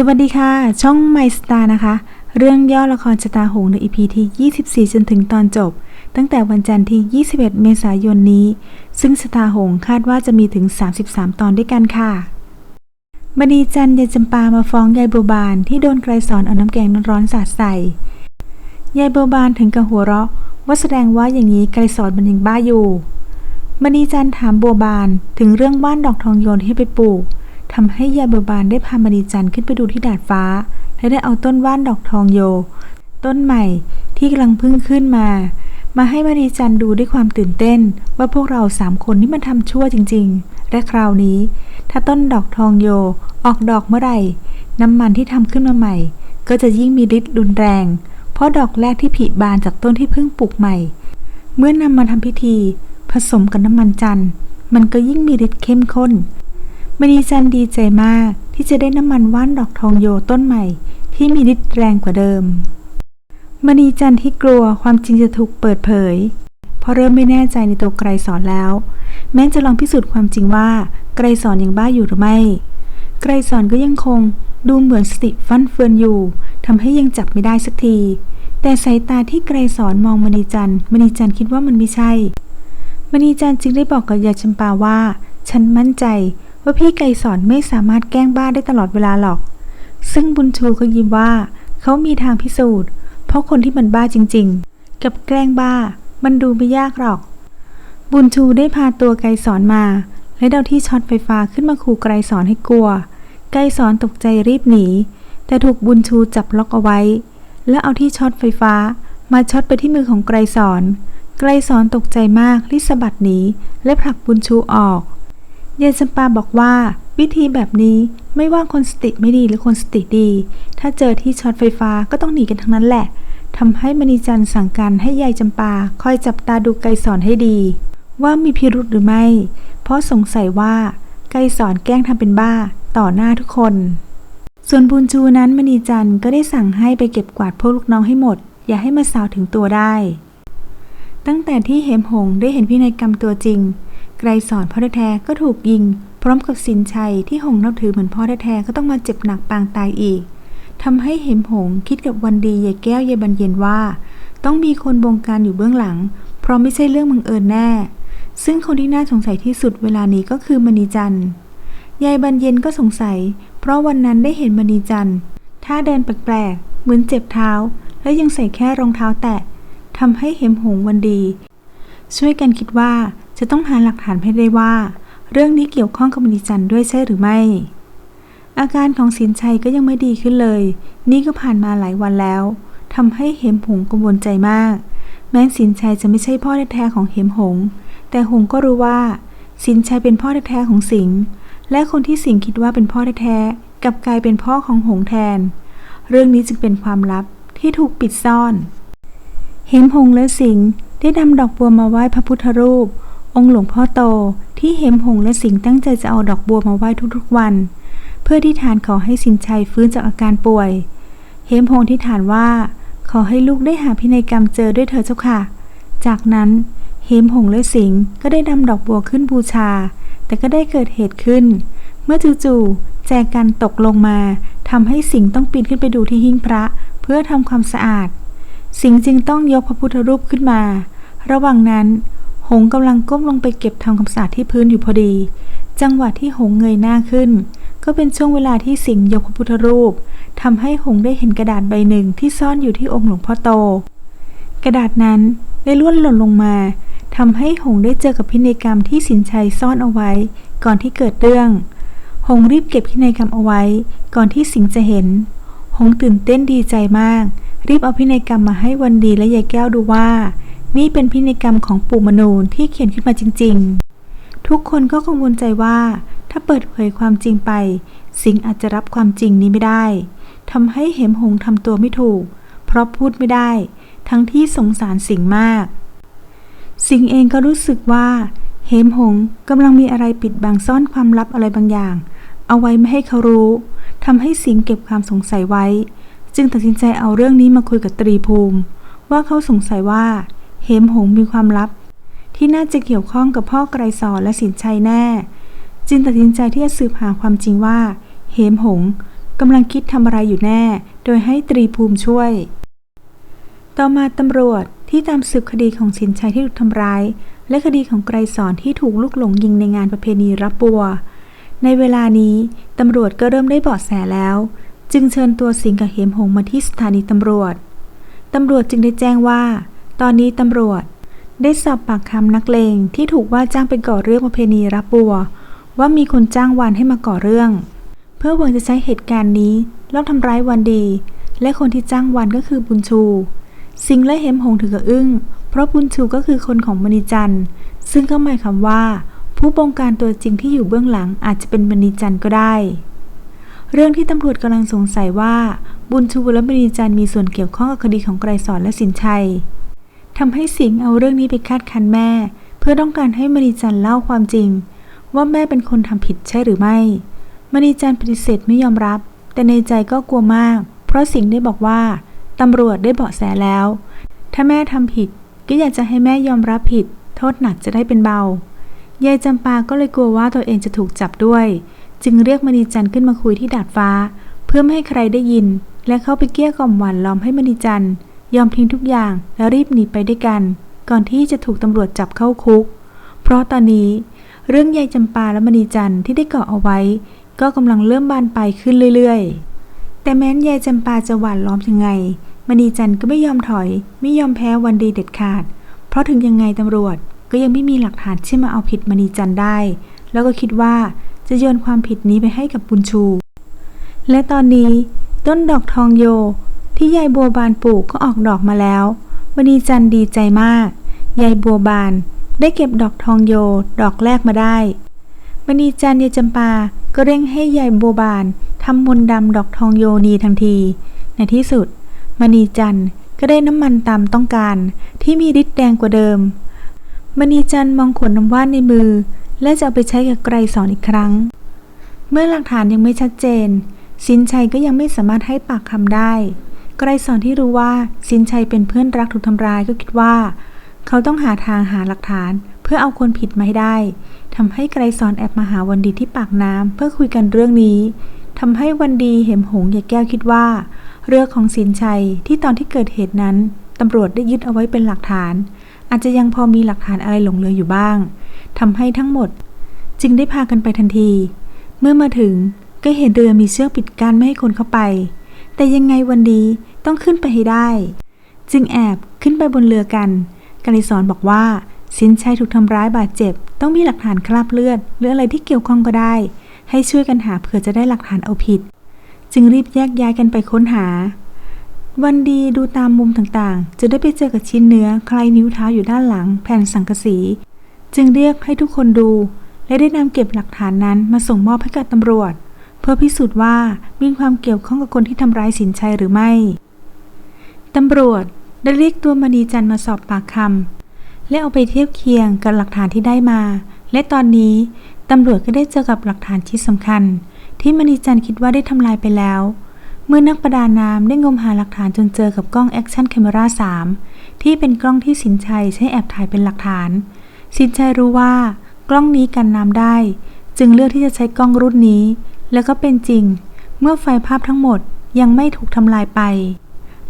สวัสดีค่ะ ช่อง My Star นะคะ เรื่องย่อละครชะตาหงส์ใน EP ที่ 24 จนถึงตอนจบ ตั้งแต่วันจันทร์ที่ 21 เมษายนนี้ ซึ่งชะตาหงคาดว่าจะมีถึง 33 ตอนด้วยกันค่ะมณีจันทร์ยายจำปามาฟ้องยายบัวบานที่โดนไกรสอนเอาน้ำแกงร้อนสาดใส่ยายบัวบานถึงกับหัวเราะ ว่าแสดงว่าอย่างนี้ไกรสอนมันยังบ้าอยู่มณีจันทร์ถามบัวบานถึงเรื่องบ้านดอกทองโยนที่ไปปลูก ทำให้ยายบัวบานได้พามณีจันทร์ขึ้นไปดูที่ดาดฟ้า และได้เอาต้นว่านดอกทองโย ต้นใหม่ที่กำลังพึ่งขึ้นมา มาให้มณีจันทร์ดูด้วยความตื่นเต้น ว่าพวกเราสามคนนี่มันทำชั่วจริง ๆ และคราวนี้ ถ้าต้นดอกทองโยออกดอกเมื่อไหร่ น้ำมันที่ทำขึ้นมาใหม่ ก็จะยิ่งมีฤทธิ์รุนแรง เพราะดอกแรกที่ผลิบานจากต้นที่เพิ่งปลูกใหม่ เมื่อนำมาทำพิธี ผสมกับน้ำมันจันทร์มันก็ยิ่งมีฤทธิ์เข้มข้น มณีจันดีใจมากที่จะได้น้ำมันว่านดอกทองโยต้นใหม่ ที่มีฤทธิ์แรงกว่าเดิม มณีจันที่กลัวความจริงจะถูกเปิดเผย เพราะเริ่มไม่แน่ใจในตัวไกรสอนแล้ว แม้จะลองพิสูจน์ความจริงว่าไกรสอนยังบ้าอยู่หรือไม่ ไกรสอนก็ยังคงดูเหมือนสติฟั่นเฟือนอยู่ทำให้ยังจับไม่ได้สักที แต่สายตาที่ไกรสอนมองมณีจันมณีจันคิดว่ามันไม่ใช่ มณีจันจึงได้บอกกับยายจำปาว่า ฉันมั่นใจ ว่าพี่ไกรสอนไม่สามารถแกล้งบ้าได้ตลอดเวลาหรอก ซึ่งบุญชูก็ยิ้มว่า เขามีทางพิสูจน์ เพราะคนที่มันบ้าจริงๆ กับแกล้งบ้า มันดูไม่ยากหรอก บุญชูได้พาตัวไกรสอนมา และเดาที่ช็อตไฟฟ้าขึ้นมาขู่ไกรสอนให้กลัว ไกรสอนตกใจรีบหนี แต่ถูกบุญชูจับล็อกเอาไว้ แล้วเอาที่ช็อตไฟฟ้ามาช็อตไปที่มือของไกรสอน ไกรสอนตกใจมากรีบสะบัดหนีและผลักบุญชูออก ยายจำปาบอกว่า วิธีแบบนี้ไม่ว่าคนสติไม่ดีหรือคนสติดี ถ้าเจอที่ช็อตไฟฟ้าก็ต้องหนีกันทั้งนั้นแหละทำให้มณีจันสั่งการให้ยายจำปาคอยจับตาดูไกสอนให้ดี ว่ามีพิรุธหรือไม่ เพราะสงสัยว่าไกสอนแกล้งทำเป็นบ้าต่อหน้าทุกคน ส่วนบุญชูนั้นมณีจันก็ได้สั่งให้ไปเก็บกวาดพวกลูกน้องให้หมด อย่าให้มาสาวถึงตัวได้ ตั้งแต่ที่เหมหงได้เห็นพินัยกรรมตัวจริง ไกรสอนพ่อแท้ๆก็ถูกยิง พร้อมกับสินชัยที่หงนับถือเหมือนพ่อแท้ๆก็ต้องมาเจ็บหนักปางตายอีกทำให้เหมหงคิดกับวันดียายแก้วยายบันเย็นว่า ต้องมีคนบงการอยู่เบื้องหลัง เพราะไม่ใช่เรื่องบังเอิญแน่ ซึ่งคนที่น่าสงสัยที่สุดเวลานี้ก็คือมณีจันทร์ยายบันเย็นก็สงสัย เพราะวันนั้นได้เห็นมณีจันทร์ท่าเดินแปลกๆเหมือนเจ็บเท้า และยังใส่แค่รองเท้าแตะทำให้เหมหงวันดี ช่วยกันคิดว่า จะต้องหาหลักฐานให้ได้ว่า เรื่องนี้เกี่ยวข้องกับมณีจันด้วยใช่หรือไม่ อาการของสินชัยก็ยังไม่ดีขึ้นเลย นี่ก็ผ่านมาหลายวันแล้วทำให้เหมหงกังวลใจมาก แม้สินชัยจะไม่ใช่พ่อแท้ๆของเหมหง แต่หงก็รู้ว่า สินชัยเป็นพ่อแท้ๆของสิงห์และคนที่สิงห์คิดว่าเป็นพ่อแท้ๆกลับกลายเป็นพ่อของหงแทน เรื่องนี้จึงเป็นความลับที่ถูกปิดซ่อน เหมหงและสิงห์ได้นำดอกบัวมาไหว้พระพุทธรูป องค์หลวงพ่อโตที่เหมหงและสิงตั้งใจจะเอาดอกบัวมาไหว้ทุกๆวัน เพื่อที่ฐานขอให้สินชัยฟื้นจากอาการป่วย เหมหงที่ฐานว่า ขอให้ลูกได้หาพินัยกรรมเจอด้วยเธอเจ้าค่ะ จากนั้นเหมหงและสิงก็ได้นำดอกบัวขึ้นบูชา แต่ก็ได้เกิดเหตุขึ้น เมื่อจู่ๆแจกันตกลงมาทำให้สิงต้องปีนขึ้นไปดูที่หิ้งพระเพื่อทำความสะอาด สิงจึงต้องยกพระพุทธรูปขึ้นมา ระหว่างนั้น หงกำลังก้มลงไปเก็บทำความสะอาดที่พื้นอยู่พอดี จังหวะที่หงเงยหน้าขึ้น ก็เป็นช่วงเวลาที่สิงห์ยกพระพุทธรูปทำให้หงได้เห็นกระดาษใบหนึ่งที่ซ่อนอยู่ที่องค์หลวงพ่อโต กระดาษนั้นได้ล้วนหล่นลงมาทำให้หงได้เจอกับพินัยกรรมที่สินชัยซ่อนเอาไว้ ก่อนที่เกิดเรื่อง หงรีบเก็บพินัยกรรมเอาไว้ ก่อนที่สิงจะเห็น หงตื่นเต้นดีใจมาก รีบเอาพินัยกรรมมาให้วันดีและยายแก้วดูว่า นี่เป็นพินัยกรรมของปู่มนูนที่เขียนขึ้นมาจริง ๆ ทุกคนก็กังวลใจว่า ถ้าเปิดเผยความจริงไป สิงอาจจะรับความจริงนี้ไม่ได้ทำให้เหมหงทำตัวไม่ถูก เพราะพูดไม่ได้ ทั้งที่สงสารสิงมาก สิงเองก็รู้สึกว่า เหมหงกำลังมีอะไรปิดบังซ่อนความลับอะไรบางอย่าง เอาไว้ไม่ให้เขารู้ทำให้สิงเก็บความสงสัยไว้ จึงตัดสินใจเอาเรื่องนี้มาคุยกับตรีภูมิ ว่าเขาสงสัยว่า เหมหงมีความลับ ที่น่าจะเกี่ยวข้องกับพ่อไกรสอนและสินชัยแน่ จึงตัดสินใจที่จะสืบหาความจริงว่า เหมหงกำลังคิดทำอะไรอยู่แน่ โดยให้ตรีภูมิช่วย ต่อมาตำรวจที่ตามสืบคดีของสินชัยที่ถูกทำร้าย และคดีของไกรสอนที่ถูกลูกหลงยิงในงานประเพณีรับบัว ในเวลานี้ตำรวจก็เริ่มได้เบาะแสแล้ว จึงเชิญตัวสิงห์กับเหมหงมาที่สถานีตำรวจ ตำรวจจึงได้แจ้งว่า ตอนนี้ตำรวจได้สอบปากคำนักเลงที่ถูกว่าจ้างไปก่อเรื่องประเพณีรับบัว ว่ามีคนจ้างวานให้มาก่อเรื่อง เพื่อหวังจะใช้เหตุการณ์นี้ลอบทำร้ายวันดี และคนที่จ้างวานก็คือบุญชู สิงและเหมหงถึงกับอึ้ง เพราะบุญชูก็คือคนของมณีจันทร์ซึ่งก็หมายความว่า ผู้บงการตัวจริงที่อยู่เบื้องหลังอาจจะเป็นมณีจันทร์ก็ได้ เรื่องที่ตำรวจกำลังสงสัยว่า บุญชูและมณีจันทร์มีส่วนเกี่ยวข้องกับคดีของไกรสอนและสินชัย ทำให้สิงห์เอาเรื่องนี้ไปคาดคันแม่ เพื่อต้องการให้มณีจันทร์เล่าความจริง ว่าแม่เป็นคนทำผิดใช่หรือไม่ มณีจันทร์ปฏิเสธไม่ยอมรับ แต่ในใจก็กลัวมาก เพราะสิงห์ได้บอกว่าตำรวจได้เบาะแสแล้ว ถ้าแม่ทำผิด ก็อยากจะให้แม่ยอมรับผิด โทษหนักจะได้เป็นเบายายจำปาก็เลยกลัวว่าตัวเองจะถูกจับด้วย จึงเรียกมณีจันทร์ขึ้นมาคุยที่ดาดฟ้า เพื่อไม่ให้ใครได้ยิน และเข้าไปเกลี้ยกล่อมหวานล้อมให้มณีจันทร์ ยอมทิ้งทุกอย่างแล้วรีบหนีไปด้วยกัน ก่อนที่จะถูกตำรวจจับเข้าคุก เพราะตอนนี้ เรื่องยายจำปาและมณีจันทร์ที่ได้เกาะเอาไว้ ก็กำลังเริ่มบานไปขึ้นเรื่อยๆ แต่แม้นยายจำปาจะหวานล้อมยังไงมณีจันทร์ก็ไม่ยอมถอย ไม่ยอมแพ้วันดีเด็ดขาด เพราะถึงยังไงตำรวจก็ยังไม่มีหลักฐานที่มาเอาผิดมณีจันทร์ได้ แล้วก็คิดว่าจะโยนความผิดนี้ไปให้กับบุญชู และตอนนี้ต้นดอกทองโย ที่ยายบัวบานปลูกก็ออกดอกมาแล้วมณีจันดีใจมาก ยายบัวบานได้เก็บดอกทองโยดอกแรกมาได้มณีจันยายจำปาก็เร่งให้ยายบัวบานทำมนต์ดำดอกทองโยนีทันที ในที่สุดมณีจันก็ได้น้ำมันตามต้องการ ที่มีฤทธิ์แดงกว่าเดิมมณีจันมองขวดน้ำว่านในมือ และจะเอาไปใช้กับไกรสอนอีกครั้ง เมื่อหลักฐานยังไม่ชัดเจน สินชัยก็ยังไม่สามารถให้ปากคำได้ ไกรสอนที่รู้ว่าสินชัยเป็นเพื่อนรักถูกทำร้ายก็คิดว่า เขาต้องหาทางหาหลักฐานเพื่อเอาคนผิดมาให้ได้ทำให้ไกรสอนแอบมาหาวันดีที่ปากน้ำเพื่อคุยกันเรื่องนี้ทำให้วันดีเห็มหงอย่าแก้วคิดว่า เรื่องของสินชัยที่ตอนที่เกิดเหตุนั้นตำรวจได้ยึดเอาไว้เป็นหลักฐาน อาจจะยังพอมีหลักฐานอะไรหลงเหลืออยู่บ้างทำให้ทั้งหมด จึงได้พากันไปทันที เมื่อมาถึงก็เห็นเรือมีเชือกปิดกั้นไม่ให้คนเข้าไป แต่ยังไงวันดีต้องขึ้นไปให้ได้ จึงแอบขึ้นไปบนเรือกันกาลิสอนบอกว่าสินชัยถูกทำร้ายบาดเจ็บ ต้องมีหลักฐานคราบเลือด หรืออะไรที่เกี่ยวข้องก็ได้ ให้ช่วยกันหาเผื่อจะได้หลักฐานเอาผิด จึงรีบแยกย้ายกันไปค้นหา วันดีดูตามมุมต่างๆ จะได้ไปเจอกับชิ้นเนื้อคลายนิ้วเท้าอยู่ด้านหลัง แผ่นสังกะสี จึงเรียกให้ทุกคนดู และได้นำเก็บหลักฐานนั้นมาส่งมอบให้กับตำรวจ เพื่อพิสูจน์ว่ามีความเกี่ยวข้องกับคนที่ทำร้ายสินชัยหรือไม่ ตำรวจได้เรียกตัวมณีจันทร์มาสอบปากคำและเอาไปเทียบเคียงกับหลักฐานที่ได้มา และตอนนี้ตำรวจก็ได้เจอกับหลักฐานที่สำคัญ ที่มณีจันทร์คิดว่าได้ทำลายไปแล้ว เมื่อนักประดาน้ำได้งมหาหลักฐานจนเจอกับกล้องแอคชั่นแคมเมรา3ที่เป็นกล้องที่สินชัยใช้แอบถ่ายเป็นหลักฐาน สินชัยรู้ว่ากล้องนี้กันน้ำได้ จึงเลือกที่จะใช้กล้องรุ่นนี้ แล้วก็เป็นจริง เมื่อไฟภาพทั้งหมดยังไม่ถูกทำลายไป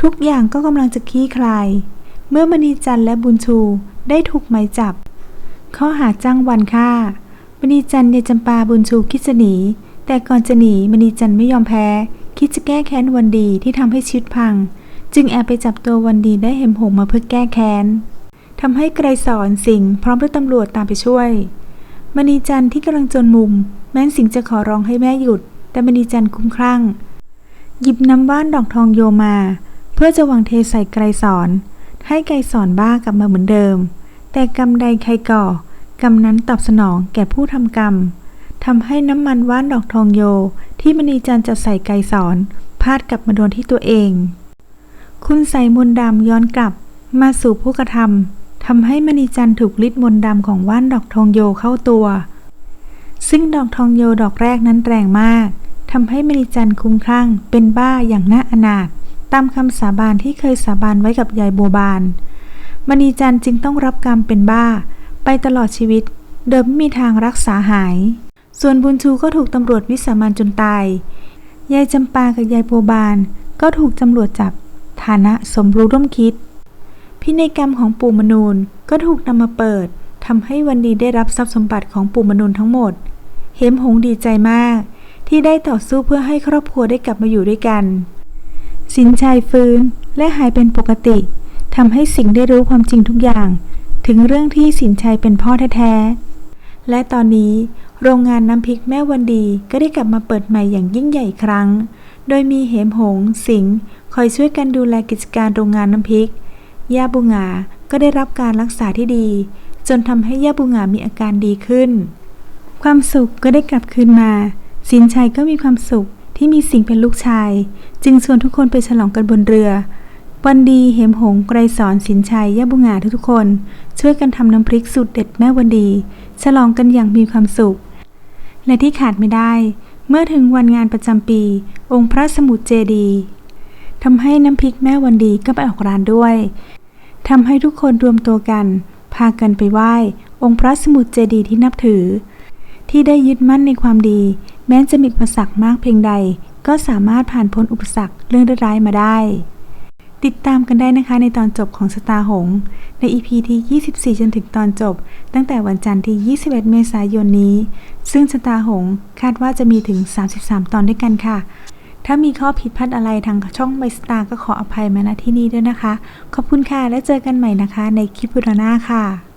ทุกอย่างก็กำลังจะคลี่คลาย เมื่อมณีจันและบุญชูได้ถูกหมายจับ ข้อหาจ้างวันฆ่ามณีจันทร์ยาจำปาบุญชูคิดจะหนี แต่ก่อนจะหนีมณีจันไม่ยอมแพ้ คิดจะแก้แค้นวันดีที่ทำให้ชีวิตพัง จึงแอบไปจับตัววันดีได้เห็มหงมาเพื่อแก้แค้นทำให้ไกรสอนสิงห์พร้อมด้วยตำรวจตามไปช่วยมณีจันที่กำลังจนมุม แม้นสิงจะขอร้องให้แม่หยุด แต่มณีจันทร์คุ้มคลั่ง หยิบน้ำว่านดอกทองโยมา เพื่อจะวังเทใส่ไกรสอน ให้ไกรสอนบ้ากลับมาเหมือนเดิม แต่กรรมใดใครก่อกรรมนั้นตอบสนองแก่ผู้ทำกรรมทำให้น้ำมันว่านดอกทองโย ที่มณีจันทร์จะใส่ไกรสอนพาดกลับมาโดนที่ตัวเอง คุณใส่มนดำย้อนกลับมาสู่ผู้กระทำทำให้มณีจันทร์ถูกฤทธิ์มนดำของว่านดอกทองโยเข้าตัว ซึ่งดอกทองโยดอกแรกนั้นแรงมากทำให้มณีจันคุ้มคลั่ง เป็นบ้าอย่างน่าอนาถตามคำสาบานที่เคยสาบานไว้กับยายบัวบาน มณีจันจึงต้องรับกรรมเป็นบ้า ไปตลอดชีวิตเดิมไม่มีทางรักษาหาย ส่วนบุญชูก็ถูกตำรวจวิสามันจนตาย ยายจำปากับยายบัวบาน ก็ถูกตำรวจจับ ฐานะสมรู้ร่วมคิด พินัยกรรมของปู่มนูนก็ถูกนำมาเปิดทำให้วันดีได้รับทรัพย์สมบัติของปู่มนูนทั้งหมด เหมหงดีใจมาก ที่ได้ต่อสู้เพื่อให้ครอบครัวได้กลับมาอยู่ด้วยกัน สินชัยฟื้นและหายเป็นปกติทำให้สิงได้รู้ความจริงทุกอย่าง ถึงเรื่องที่สินชัยเป็นพ่อแท้ๆและตอนนี้โรงงานน้ำพริกแม่วันดีก็ได้กลับมาเปิดใหม่อย่างยิ่งใหญ่อีกครั้ง โดยมีเหมหง สิงคอยช่วยกันดูแลกิจการโรงงานน้ำพริก ย่าบุงาก็ได้รับการรักษาที่ดี จนทำให้ย่าบุงามีอาการดีขึ้น ความสุขก็ได้กลับคืนมาสินชัยก็มีความสุขที่มีสิ่งเป็นลูกชาย จึงชวนทุกคนไปฉลองกันบนเรือ วันดีเหมหงไกรสอนสินชัยย่าบุงาทุกๆคน ช่วยกันทำน้ำพริกสูตรเด็ดแม่วันดี ฉลองกันอย่างมีความสุข และที่ขาดไม่ได้ เมื่อถึงวันงานประจำปี องค์พระสมุทรเจดีทำให้น้ำพริกแม่วันดีก็ไปออกร้านด้วยทำให้ทุกคนรวมตัวกัน พากันไปไหว้ องค์พระสมุทรเจดีที่นับถือ ที่ได้ยึดมั่นในความดี แม้จะมีอุปสรรคมากเพียงใด ก็สามารถผ่านพ้นอุปสรรคเรื่องร้ายมาได้ ติดตามกันได้นะคะในตอนจบของสตาหง ใน EP ที่ 24 จนถึงตอนจบ ตั้งแต่วันจันทร์ที่ 21 เมษายนนี้ ซึ่งสตาหงคาดว่าจะมีถึง 33 ตอนด้วยกันค่ะถ้ามีข้อผิดพลาดอะไรทางช่องไมสตาร์ก็ขออภัยมาณที่นี้ด้วยนะคะ ขอบคุณค่ะ และเจอกันใหม่นะคะในคลิปวิดีโอหน้าค่ะ